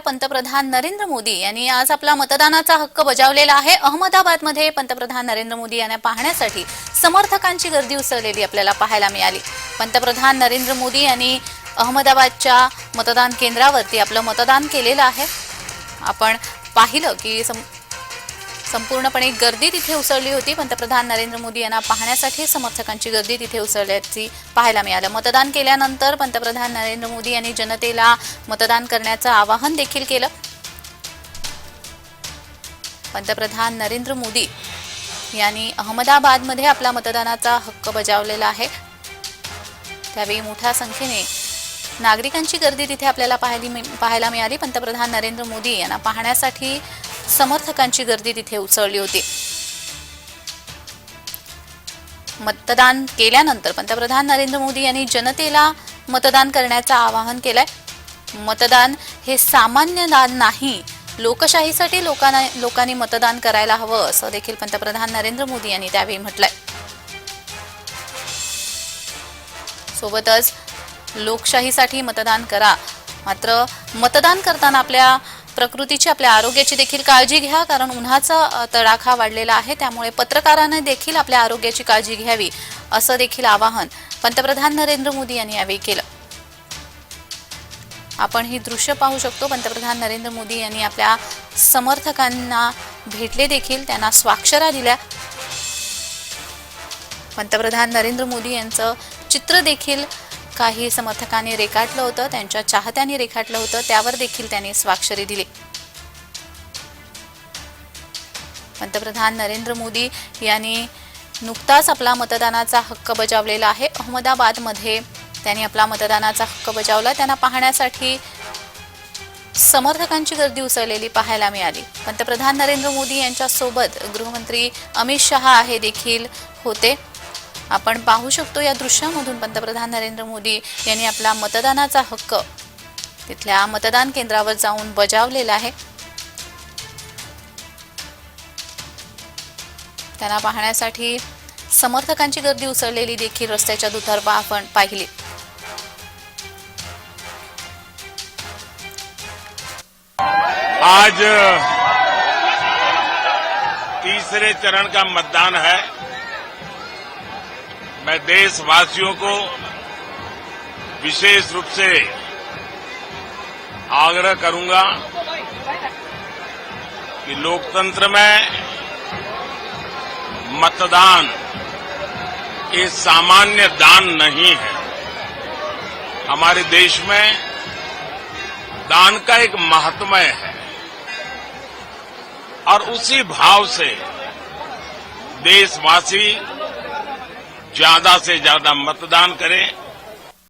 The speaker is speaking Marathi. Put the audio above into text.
पंतप्रधान नरेंद्र मोदी यांनी आज आपला मतदानाचा हक्क बजावलेला आहे. अहमदाबादमध्ये पंतप्रधान नरेंद्र मोदी यांना पाहण्यासाठी समर्थकांची गर्दी उसळलेली आपल्याला पाहायला मिळाली. पंतप्रधान नरेंद्र मोदी यांनी अहमदाबादच्या मतदान केंद्रावरती आपलं मतदान केलेलं आहे. आपण पाहिलं की संपूर्णपणे गर्दी तिथे उसळली होती. पंतप्रधान नरेंद्र मोदी यांना पाहण्यासाठी समर्थकांची गर्दी तिथे उसळल्याची पाहायला मिळालं. मतदान केल्यानंतर पंतप्रधान नरेंद्र मोदी यांनी जनतेला मतदान करण्याचं आवाहन देखील केलं. पंतप्रधान नरेंद्र मोदी यांनी अहमदाबादमध्ये आपला मतदानाचा हक्क बजावलेला आहे. त्यावेळी मोठ्या संख्येने नागरिकांची गर्दी तिथे आपल्याला पाहायली मि- पाहायला मिळाली. पंतप्रधान नरेंद्र मोदी यांना पाहण्यासाठी समर्थकांची गर्दी तिथे उसळली होती. मतदान केल्यानंतर पंतप्रधान नरेंद्र मोदी यांनी जनतेला मतदान करण्याचं आवाहन केलंय. मतदान हे सामान्य दान नाही लोकशाहीसाठी लोकांना लोकांनी मतदान करायला हवं असं देखील पंतप्रधान नरेंद्र मोदी यांनी त्यावेळी म्हटलंय. सोबतच लोकशाहीसाठी मतदान करा. मात्र मतदान करताना आपल्या प्रकृतीची आपल्या आरोग्याची देखील काळजी घ्या कारण उन्हाचा तडाखा वाढलेला आहे. त्यामुळे पत्रकारांनी देखील आपल्या आरोग्याची काळजी घ्यावी असं देखील आवाहन पंतप्रधान नरेंद्र मोदी यांनी यावेळी केलं. आपण ही दृश्य पाहू शकतो. पंतप्रधान नरेंद्र मोदी यांनी आपल्या समर्थकांना भेटले देखील त्यांना स्वाक्षरा दिल्या. पंतप्रधान नरेंद्र मोदी यांचं चित्र देखील काही समर्थकांनी रेखाटलं होतं त्यांच्या चाहत्यांनी रेखाटलं होतं त्यावर देखील त्यांनी स्वाक्षरी दिली. पंतप्रधान नरेंद्र मोदी यांनी नुकताच आपला मतदानाचा हक्क बजावलेला आहे. अहमदाबादमध्ये त्यांनी आपला मतदानाचा हक्क बजावला. त्यांना पाहण्यासाठी समर्थकांची गर्दी उसळलेली पाहायला मिळाली. पंतप्रधान नरेंद्र मोदी यांच्यासोबत गृहमंत्री अमित शहा हे देखील होते. आपण पाहू शकतो या दृश्यामधून पंतप्रधान नरेंद्र मोदी यांनी आपला मतदानाचा हक्क तिथल्या मतदान केंद्रावर जाऊन बजावलेला आहे. त्यांना पाहण्यासाठी समर्थकांची गर्दी उसळलेली देखील रस्त्याच्या दुतर्फा आपण पाहिली. आज तीसरे चरण का मतदान है। मैं देशवासियों को विशेष रूप से आग्रह करूँगा कि लोकतंत्र में मतदान ये सामान्य दान नहीं है। हमारे देश में दान का एक महात्म्य है और उसी भाव से देशवासी ज्यादा से ज्यादा मतदान करें।